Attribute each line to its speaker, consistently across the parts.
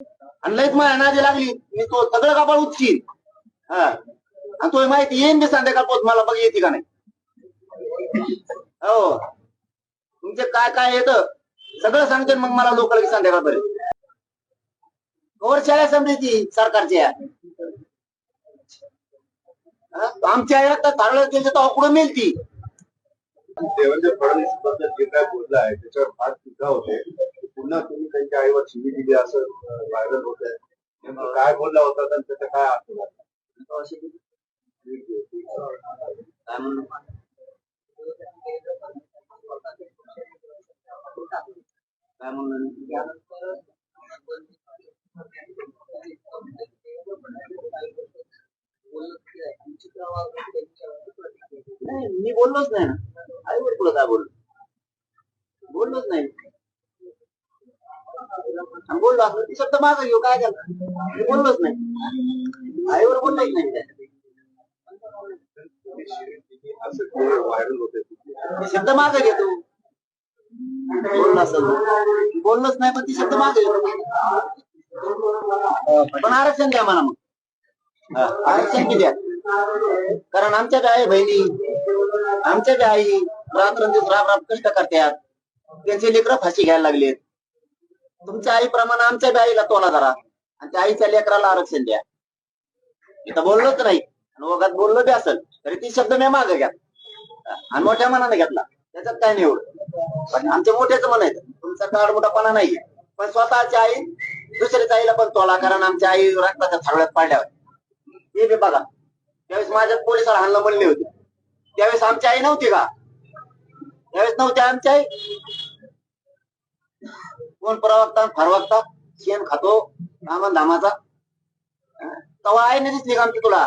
Speaker 1: आणि लईच मला नादी लागली. मी तो सगळं कापड उचकीन. हा. आणि तो माहिती येईन मी संध्याकाळ पोत मला बघ येते का नाही. हो. तुमचे काय काय येत? सगळं सांगते मग मला लोक लगेच संध्याकाळपर्यंत कवर शाळा समजायची सरकारच्या. सरकारची आमच्या या तर थारळ केलं तर मिळेल मिळती
Speaker 2: देवेंद्र फडणवीसबद्दल जे काय बोललं आहे त्याच्यावर फार टीका होते. पुन्हा तुम्ही त्यांच्या आईवर शिवी दिली असं व्हायरल होत आहे. नेमकं काय बोलला होता आणि त्याचा काय अर्थ झाला?
Speaker 1: काय म्हणून नाही मी बोललोच नाही ना. आई वर तुला काय बोललो? बोललोच नाही. बोललो असं ती शब्द माझा घेऊ काय करणार? मी बोललोच नाही. आईवर बोललोच नाही त्या. शब्द माझा घेतो. बोललो असं. बोललोच नाही पण ती शब्द माझा घेतो. पण आरक्षण द्या मला मग. आरक्षण किती कारण आमच्या बी आई बहिणी आमच्या बी आई रात्रंदिवस राब राब कष्ट करतात. त्यांचे लेकरं फाशी घ्यायला लागलेत. तुमच्या आईप्रमाणे आमच्या बी आईला तोला करा आणि त्या आईच्या लेकराला आरक्षण द्या. इथं बोललोच नाही. आणि वगात बोललो बी असेल. तरी ती शब्द मी मागे घ्या आणि मोठ्या मनाने घेतला. त्याच्यात काय नाही एवढं. पण आमच्या मोठ्याच म्हणायचं तुमचा काळ मोठापणा नाहीये. पण स्वतःची आई दुसऱ्याच्या आईला पण तोला कारण आमच्या आई रक्ताच्या थारोळ्यात पाडल्यावर. हे बी बघा. त्यावेळेस माझ्यात पोलिसाला हल्ला म्हणले होते. त्यावेळेस आमची आई नव्हती का? त्यावेळेस नव्हती आमची आई. कोण प्रवक्ता फरवक्ता शेण खातो कामन धामाचा. तवा आहे नाही दिसली का आमची तुला.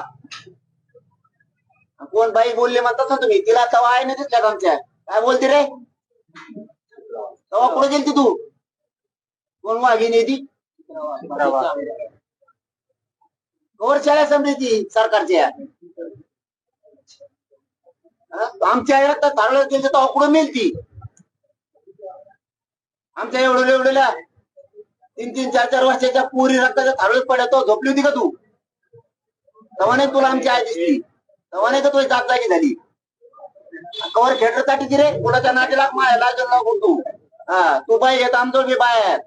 Speaker 1: कोण बाई बोलले म्हणतात ना तुम्ही तिला तवा आहे नाही दिसल्या का आमच्या. काय बोलते रे? तवा कुठे गेलती तू कोण वाघिणी ती कवर शाळा समजायची सरकारच्या. हा? आमच्या या तर तवा कुठं मिळती आमच्या एवढं एवढ्याला तीन तीन चार चार वर्षाच्या पुरी रक्ताच्या थारळच पडतो. तो झोपली होती का तू? तेव्हा नाही तुला आमची आई दिसली तेव्हा नाही का तुझी जाग जागी झाली? कवर खेटर टाकीची रे? कुणाच्या नातीला माया लागून तू? हा तू बाई येत आमचं बी बाहेर.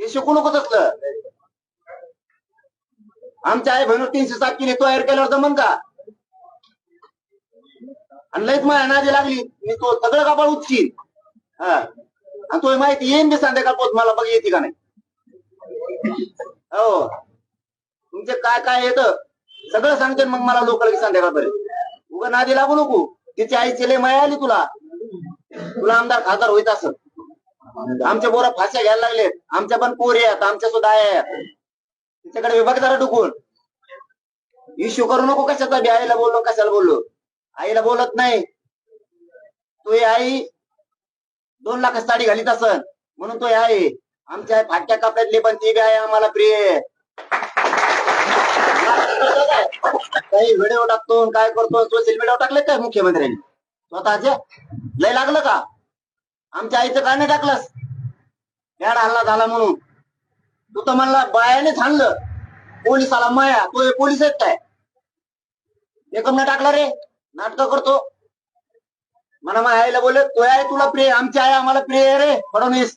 Speaker 1: हे शिकू नको तसलं. आमच्या आई बहिणी तीनशे सात किलो. तयार केल्यावर जमन का? आणि लईच माझ्या नादी लागली. मी तो सगळं कापड उचशील हा. आणि तो माहिती येईन मी संध्याकाळ पोहोच मला बघ येते का नाही? हो. तुमचे काय काय येत? सगळं सांगते मग मला लोक संध्याकाळ संध्याकाळपर्यंत उगा नादी लागू नको. तिची आई लय माया आली तुला. तुला आमदार खासदार होईत असं. आमच्या बोरा फाश्या घ्यायला लागलेत. आमच्या पण पोरी आहेत आमच्या सुद्धा आई आहेत. तिच्याकडे विभाग जरा डुकून. इश्यू करू नको कशाचा बी आईला बोललो कशाला बोललो? आईला बोलत नाही. तू आई दोन लाख साडी घालीत असन. म्हणून तो आहे. आमच्या आई फाटक्या कपड्यातली पण ती बी आहे आम्हाला प्रिय. काही व्हिडिओ टाकतो आणि काय करतो सोशल मीडियावर टाकले काय मुख्यमंत्र्यांनी? स्वतःचे? लय लागलं का? आमच्या आईचं काय नाही टाकलंस? याड हल्ला झाला म्हणून. तू तर म्हणला बायानेच हाणलं. पोलिसाला माया तो हे पोलीस आहेत काय एकम नाही टाकला रे. नाटक करतो. म्हणा मग आईला बोल तो आहे तुला प्रिय आमची आई आम्हाला प्रिय आहे रे फडणवीस.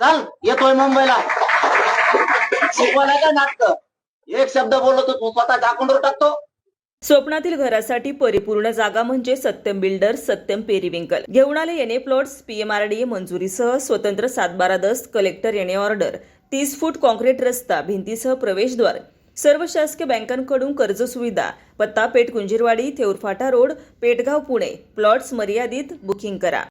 Speaker 1: चल येतोय मुंबईला. शिकवायला काय नाटक? एक शब्द बोललो तू स्वतः अकाउंटवर टाकतो.
Speaker 3: स्वप्नातील घरासाठी परिपूर्ण जागा म्हणजे सत्यम बिल्डर सत्यम पेरिविंकल. घेऊन आले येणे प्लॉट्स पीएमआरडीए मंजुरीसह स्वतंत्र सातबारा दस्त कलेक्टर येणे ऑर्डर. तीस फूट कॉन्क्रीट रस्ता भिंतीसह प्रवेशद्वार. सर्व शासकीय बँकांकडून कर्ज सुविधा पत्ता पेठ कुंजीरवाडी थेऊरफाटा रोड पेटगाव पुणे. प्लॉट्स मर्यादित बुकिंग करा.